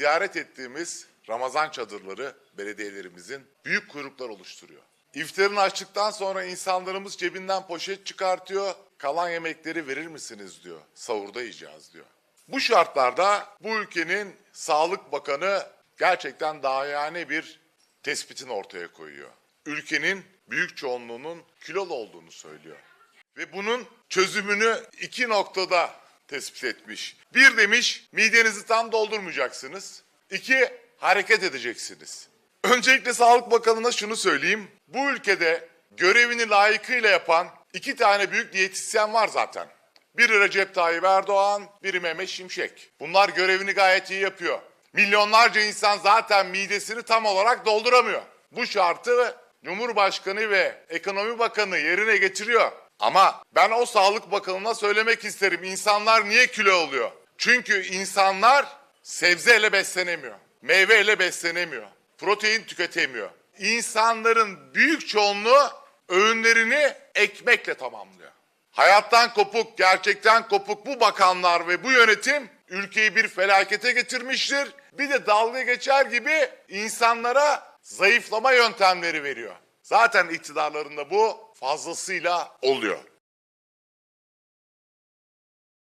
ziyaret ettiğimiz Ramazan çadırları belediyelerimizin büyük kuyruklar oluşturuyor. İftarını açtıktan sonra insanlarımız cebinden poşet çıkartıyor. Kalan yemekleri verir misiniz diyor. Sahurda yiyeceğiz diyor. Bu şartlarda bu ülkenin Sağlık Bakanı gerçekten dahiyane bir tespitini ortaya koyuyor. Ülkenin büyük çoğunluğunun kilolu olduğunu söylüyor. Ve bunun çözümünü iki noktada tespit etmiş. Bir demiş midenizi tam doldurmayacaksınız. İki hareket edeceksiniz. Öncelikle Sağlık Bakanı'na şunu söyleyeyim. Bu ülkede görevini layıkıyla yapan iki tane büyük diyetisyen var zaten. Biri Recep Tayyip Erdoğan, biri Mehmet Şimşek. Bunlar görevini gayet iyi yapıyor. Milyonlarca insan zaten midesini tam olarak dolduramıyor. Bu şartı Cumhurbaşkanı ve Ekonomi Bakanı yerine getiriyor. Ama ben o Sağlık Bakanı'na söylemek isterim. İnsanlar niye kilo oluyor? Çünkü insanlar sebzeyle beslenemiyor. Meyveyle beslenemiyor. Protein tüketemiyor. İnsanların büyük çoğunluğu öğünlerini ekmekle tamamlıyor. Hayattan kopuk, gerçekten kopuk bu bakanlar ve bu yönetim ülkeyi bir felakete getirmiştir. Bir de dalga geçer gibi insanlara zayıflama yöntemleri veriyor. Zaten iktidarlarında bu fazlasıyla oluyor.